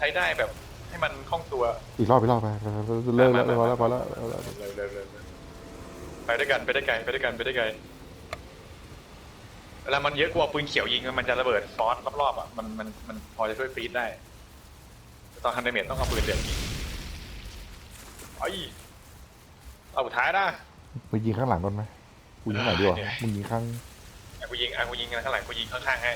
ใช้ได้แบบให้มันคล่องตัวอีกรอบอีกรอบไปไปไปไปเลิกแล้วพอแล้วพอแล้วพอแล้วเร็วเร็วเร็วเร็วไปด้วยกันไปได้ไกลไปด้วยกันไปได้ไกลเวลามันเยอะกว่าปืนเขียวยิงมันจะระเบิดฟอสรอบๆอะมันมันมันพอจะช่วยฟรีดได้ตอนทันเดเมจต้องเอาปืนเดียวยิงไอ้ยเอาสุดท้ายนะมึงยิงข้างหลังโดนไหมกูยิงข้างหลังดีกว่าเนี่ยมึงยิงข้างอะกูยิงอะกูยิงข้างหลังกูยิงข้างๆให้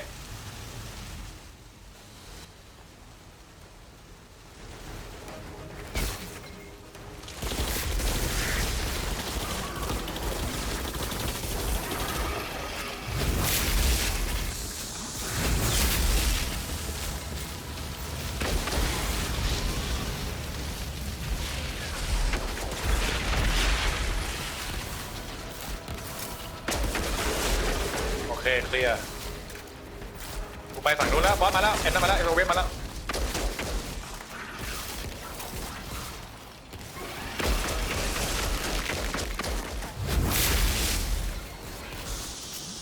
ลียร์กูไปฝั่งนู้นแล้วบอสมาแล้วเอ็นนั่นมาแล้วเอโรเวฟมาแล้ว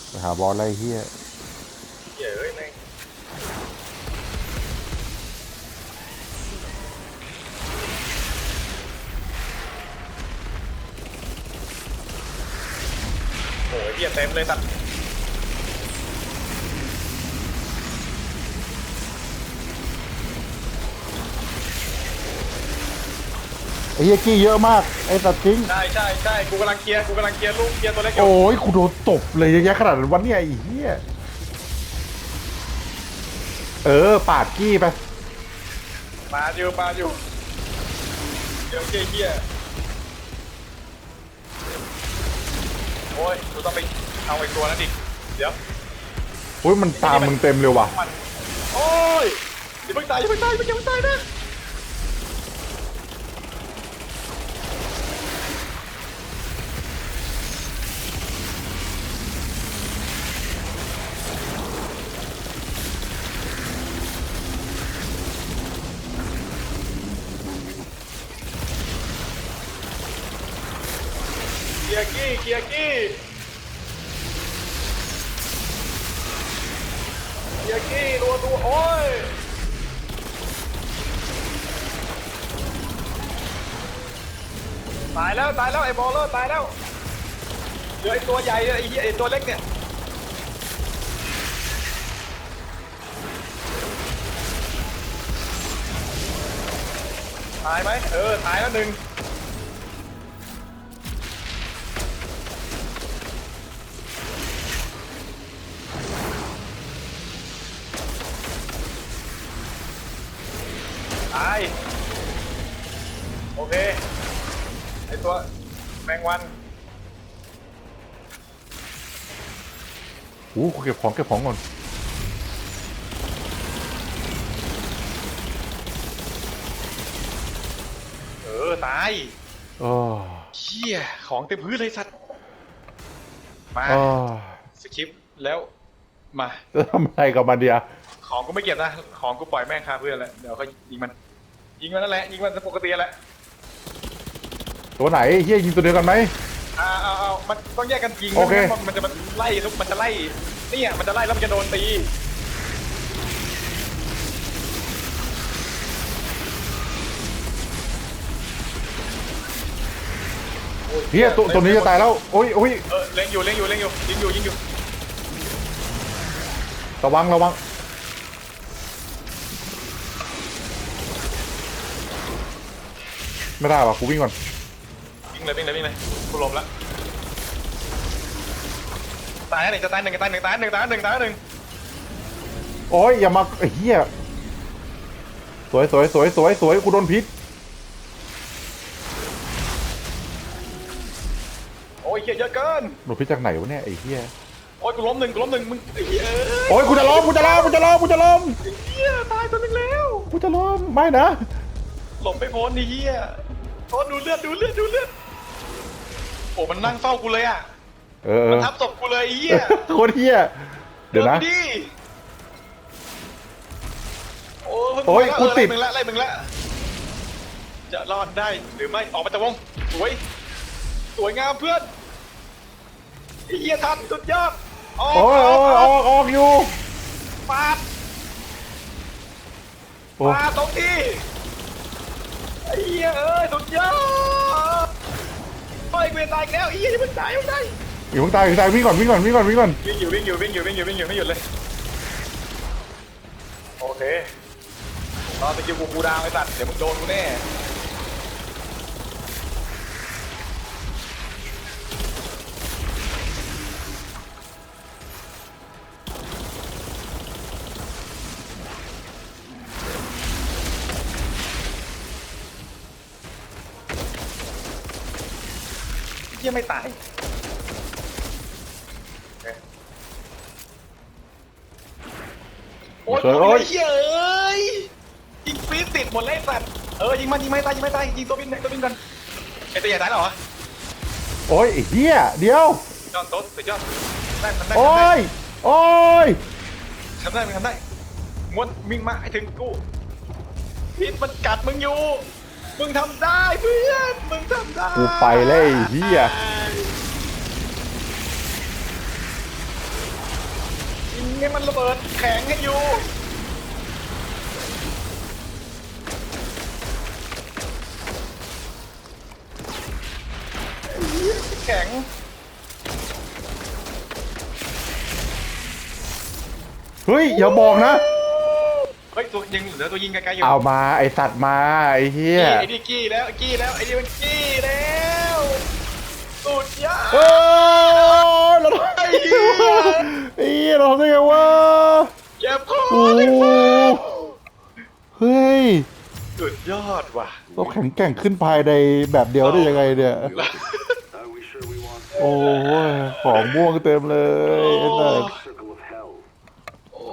ไปหาบอลอะไรเฮียเหี้ยเอ้ยแม่งโอ้ยเหี้ยเต็มเลยสัตว์ ไอ้เฮียกี้เยอะมากไอ้สัตว์จริง ใช่ใช่ใช่กูกำลังเคลียร์กูกำลังเคลียร์ลูกเคลียร์ตัวเล็กอยู่โอ้ยกูโดนตบเลยเยอะแยะขนาดนั้นวันนี้ไอ้เฮียเออ ปาดกี้ไป มาอยู่มาอยู่เดี๋ยวเฮียเฮียโอ้ยกูต้องไปเอาไอ้ตัวนั้นดิเดี๋ยวโอ้ยมันตามมึงเต็มเลยว่ะ มันโอ้ยอย่าเพิ่งตายอย่าเพิ่งตายอย่าเพิ่งตายนะ เกียร์กี้เกียร์กี้เกียร์กี้รัวตัวโอ้ยตายแล้วตายแล้วไอ้บอลเลอร์ตายแล้วเหลือไอ้ตัวใหญ่ไอ้เหี้ยไอ้ตัวเล็กเนี่ยตายไหมเออตายแล้วหนึ่ง ตัวแมงวันโอ้กูเก็บของเก็บของก่อนเออตายเออเชี่ยของเต็มพื้นเลยสัตว์มาเออสคริปต์แล้วมาจะทำอะไรกับมันเดียของกูไม่เก็บนะของกูปล่อยแม่งคาเพื่อนแล้วเดี๋ยวเขายิงมัน ยิงมันนั่นแหละยิงมันปกติแหละ ตัวไหนเฮียยิงตัวเดียวกันไหม อ่าเอาเอามันต้องแยกกันยิงโอเค มันมันจะมันไล่ทุกมันจะไล่เนี่ยมันจะไล่แล้วมันจะโดนตีเฮียตัวตัวนี้จะตายแล้วโอ้ยโอ้ยเออเล็งอยู่เล็งอยู่เล็งอยู่ยิงอยู่ยิงอยู่ระวังระวังไม่ได้ว่ะกูวิ่งก่อนวิ่ งเลยวิ่งเลยวิ่งเลยกูหลบแล้วตายหนึ่งจะตายหนึ่งจะตายหนึ่งตายหนึ่งตายหนึ่งตายหนึ่งโอ้ยอย่ามาไอ้เฮียสวยสวยสวยสวยสวยกูโดนพิษโอ้ยเหี้ยเยอะเกินโดนพิษจากไหนวะเนี่ยไอ้เฮียโอ้ยกูล้มหนึ่งกูล้มหนึ่งมึงไอ้เหี้ยโอ้ยกูจะล้มกูจะล้มกูจะล้มกูจะล้มไอ้เหี้ยตายตัวหนึงแล้วกูจะล้มไม่นะ หลบไม่พ้นไอ้เหี้ยโอ้ดูเลือดดูเลือดดูเลือด โอ้มันนั่งเฝ้ากูเลยอะเออเอมันอทับศพกูเลยไอ้เหี้ยโคตรเฮียเดี๋ยวนะ ดิโอ้ยโอ้ยกูติดไล่มึงละไล่มึงละจะรอดได้หรือไม่ออกมาจากวงสวย สวยงามเพื่อนไอ้เหี้ยทันสุดยอดออกโอ้ยโอ้ยออกออกอยู่ปาดโอ้อ้มาตรงที่ไอ้เหี้ยเอ้ยสุดยอดโอ้ ยเกวียนตายอีกแล้วไอ้เหี้ยอย่าเพิ่งตายอย่าเพิ่งตายอยู่ข้างใต้อยู่ข้างใต้วิ่งก่อนวิ่งก่อนวิ่งก่อนวิ่งก่อนวิ่งอยู่วิ่งอยู่วิ่งอยู่วิ่งอยู่วิ่งอยู่ไม่หยุดเลยโอเครอสกิลกูกูดาวไอ้สัตว์เดี๋ยวมึงโดนกูแน่ หี้ยไม่ตายโอ้ยสวยโอ้โอ้ยยเหี้ยเอ้ยยิงฟีดติดหมดเลยไอ้สัตว์เออยิงมันยิงไม่ตายยิงไม่ตายยิงตัวบินตัวบินกันไอตัวใหญ่ตายแล้วเหรอโอ้ยไอ้เหี้ยเดี๋ยวยอดโต๊ะสุดยอดได้ทำได้โอ้ย โอ้ย ทำได้ทำได้ทำได้ม้วนวิ่งมาให้ถึงกูพิษมันกัดมึงอยู่ มึงทำได้เพื่อน มึงทำได้กูไปเลยไอ้เหี้ย ยิงให้มันระเบิดแข็งให้อยู่ แข็ง เฮ้ยอย่าบอกนะ เฮ้ยตัวยิงเหลือตัวยิงไกลๆอยู่เอามาไอสัตว์มาไอ้เหี้ยไอ้นี่กี้แล้วกี้แล้วไอ้นี่มันกี้แล้วสุดยอดเฮ้ยเราทำไอ้ไอ้เหี้ยเหี้ยเราทำได้ไงวะเจ็บคอโอ้เลยเพื่อนเฮ้ยสุดยอดว่ะเราแข็งแกร่งขึ้นภายในแบบเดียวได้ยังไงเนี่ย Are we sure we want โอ้ยของม่วงเต็มเลยไอ้สัส Circle of Hell? โอ้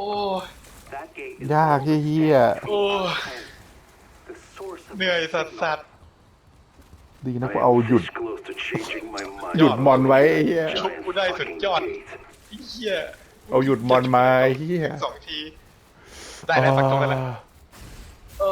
That gate is ยากเฮียโอ้ the source of เหนื่อยสัสสัสๆดีนะ I กูเอา am หยุด this close to changing my mind. หยุดมอนไว้ไอ้เฮียชุบกูได้สุดยอดไอ้เหี้ยเอาหยุดมอนมาไอ้เฮียสองที ได้แล้วสักตรงนั้นแหละโอ้